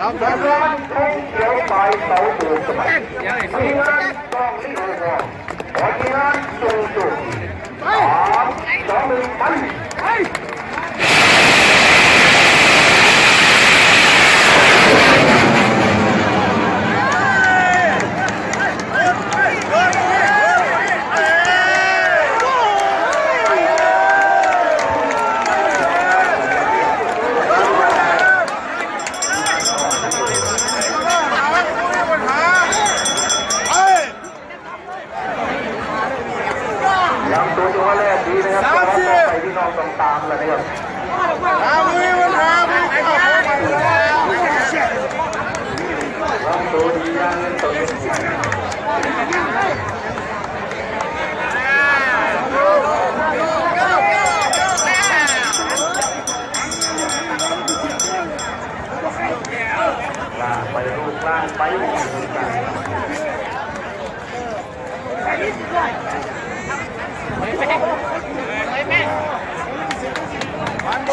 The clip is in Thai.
รับรับรับธงเขียวปลายเสาปูสมัยทีมงานกองลิโอวอขอทีมงานสูงสุดสามสองหนึ่งไป เฮ้ย ยังตัวตัวแรกดีนะครับต่อไปพี่น้องต้องตามแล้วนะครับหามือมันหามือเข้าไปแล้วลำตัวดียังเงินตัวล่างไปลูกล่างไปลูกล่าง มันโบ